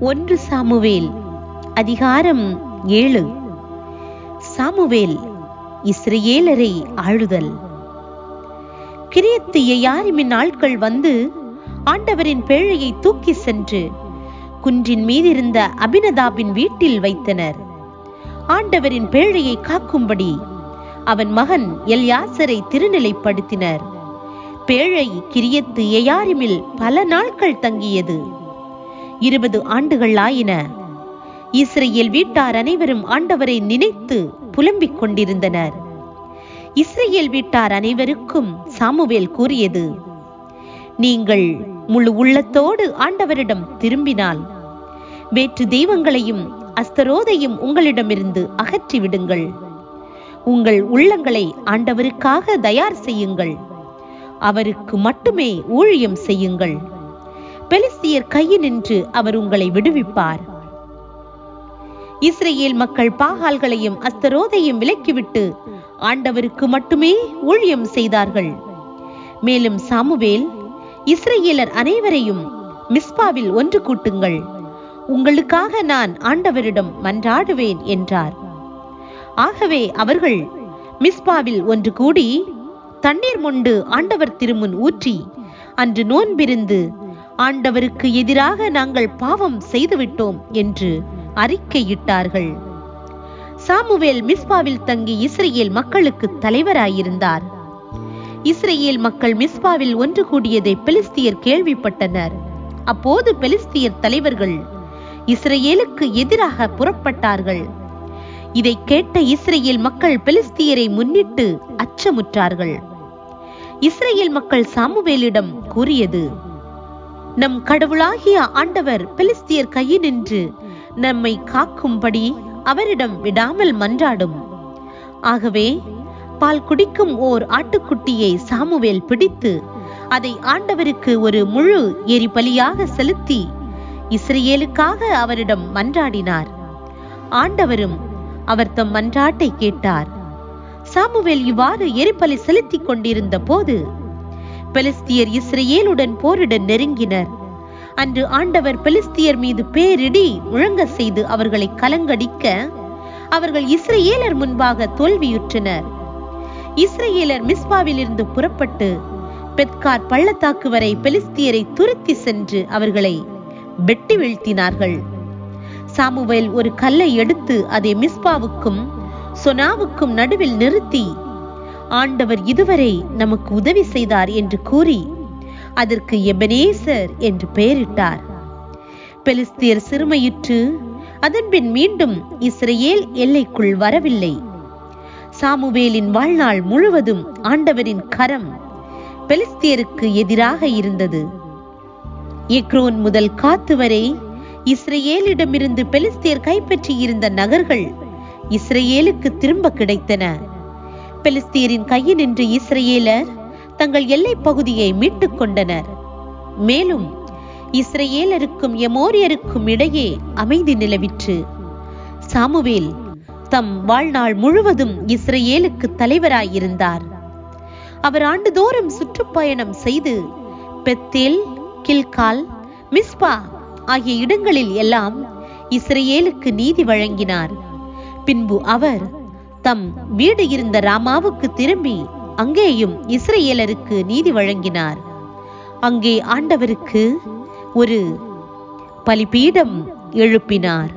ஒன்று சாமுவேல் அதிகாரம் ஏழு. சாமுவேல் இஸ்ரேலரை ஆளுதல். கிரியத்து யாரிமின் ஆட்கள் வந்து ஆண்டவரின் பேழையை தூக்கி சென்று குன்றின் மீதிருந்த அபினதாபின் வீட்டில் வைத்தனர். ஆண்டவரின் பேழையை காக்கும்படி அவன் மகன் எல்யாசரை திருநிலைப்படுத்தினர். பேழை கிரியத்து எயாரிமில் பல நாட்கள் தங்கியது. இருபது ஆண்டுகள் ஆயின இஸ்ரேல் வீட்டார் அனைவரும் ஆண்டவரை நினைத்து புலம்பிக் கொண்டிருந்தனர். இஸ்ரேல் வீட்டார் அனைவருக்கும் சாமுவேல் கூறியது நீங்கள் முழு உள்ளத்தோடு ஆண்டவரிடம் திரும்பினால் வேற்று தெய்வங்களையும் அஸ்தரோதையும் உங்களிடமிருந்து அகற்றி விடுங்கள் உங்கள் உள்ளங்களை ஆண்டவருக்காக தயார் செய்யுங்கள். அவருக்கு மட்டுமே ஊழியம் செய்யுங்கள். பெலிஸ்தியர் நின்று அவர் உங்களை விடுவிப்பார். இஸ்ரேல் மக்கள் பாகால்களையும் அஸ்தரோதையும் விலக்கிவிட்டு ஆண்டவருக்கு மட்டுமே ஊழியம் செய்தார்கள். மேலும் சாமுவேல் இஸ்ரேலர் அனைவரையும் மிஸ்பாவில் ஒன்று கூட்டுங்கள். உங்களுக்காக நான் ஆண்டவரிடம் மன்றாடுவேன் என்றார். ஆகவே அவர்கள் மிஸ்பாவில் ஒன்று கூடி தண்ணீர் மொண்டு ஆண்டவர் திருமுன் ஊற்றி அன்று நோன்பிருந்து ஆண்டவருக்கு எதிராக நாங்கள் பாவம் செய்துவிட்டோம் என்று அறிக்கையிட்டார்கள். சாமுவேல் மிஸ்பாவில் தங்கி இஸ்ரேல் மக்களுக்கு தலைவராயிருந்தார். இஸ்ரேல் மக்கள் மிஸ்பாவில் ஒன்று கூடியதை பெலிஸ்தியர் கேள்விப்பட்டனர். அப்போது பெலிஸ்தியர் தலைவர்கள் இஸ்ரேலுக்கு எதிராக புறப்பட்டார்கள். இதை கேட்ட இஸ்ரேல் மக்கள் பெலிஸ்தியரை முன்னிட்டு அச்சமுற்றார்கள். இஸ்ரேல் மக்கள் சாமுவேலிடம் கூறியது நம் கடவுளாகிய ஆண்டவர் பெலிஸ்தியர் கையினின்று நம்மை காக்கும்படி அவரிடம் விடாமல் மன்றாடும். ஆகவே பால் குடிக்கும் ஓர் ஆட்டுக்குட்டியை சாமுவேல் பிடித்து அதை ஆண்டவருக்கு ஒரு முழு எரிபலியாக செலுத்தி இஸ்ரேலுக்காக அவரிடம் மன்றாடினார். ஆண்டவரும் அவர் தம் மன்றாட்டை கேட்டார். சாமுவேல் இவ்வாறு எரிபலி செலுத்திக் கொண்டிருந்த போது பெலிஸ்தியர் இஸ்ரேலுடன் போரிட நெருங்கினர். அன்று ஆண்டவர் பெலிஸ்தியர் மீது பேரிடி முழங்க செய்து அவர்களை கலங்கடிக்க அவர்கள் இஸ்ரேலர் முன்பாக தோல்வியுற்றனர். இஸ்ரேலர் மிஸ்பாவில் இருந்து புறப்பட்டு பெத்கார் பள்ளத்தாக்கு வரை பெலிஸ்தியரை துரத்தி சென்று அவர்களை வெட்டி வீழ்த்தினார்கள். சாமுவேல் ஒரு கல்லை எடுத்து அதை மிஸ்பாவுக்கும் சொனாவுக்கும் நடுவில் நிறுத்தி ஆண்டவர் இதுவரை நமக்கு உதவி செய்தார் என்று கூறி அதற்கு எபனேசர் என்று பெயரிட்டார். பெலிஸ்தியர் சிறுமையுற்று அதன்பின் மீண்டும் இஸ்ரேல் எல்லைக்குள் வரவில்லை. சாமுவேலின் வாழ்நாள் முழுவதும் ஆண்டவரின் கரம் பெலிஸ்தியருக்கு எதிராக இருந்தது. எக்ரோன் முதல் காத்து வரை இஸ்ரேலிடமிருந்து பெலிஸ்தியர் கைப்பற்றியிருந்த நகர்கள் இஸ்ரேலுக்கு திரும்ப கிடைத்தன. பெலிஸ்தீரின் கையில் நின்று இஸ்ரேலர் தங்கள் எல்லை பகுதியை மீட்டுக் கொண்டனர் மேலும் இஸ்ரேலருக்கும் எமோரியருக்கும் இடையே அமைதி நிலவிற்று. சாமுவேல் தம் வாழ்நாள் முழுவதும் இஸ்ரேலுக்கு தலைவராயிருந்தார். அவர் ஆண்டுதோறும் சுற்றுப்பயணம் செய்து பெத்தேல் கில்கால் மிஸ்பா ஆகிய இடங்களில் எல்லாம் இஸ்ரேலுக்கு நீதி வழங்கினார். பின்பு அவர் தம் வீடு இருந்த ராமாவுக்கு திரும்பி அங்கேயும் இஸ்ரேலருக்கு நீதி வழங்கினார். அங்கே ஆண்டவருக்கு ஒரு பலிபீடம் எழுப்பினார்.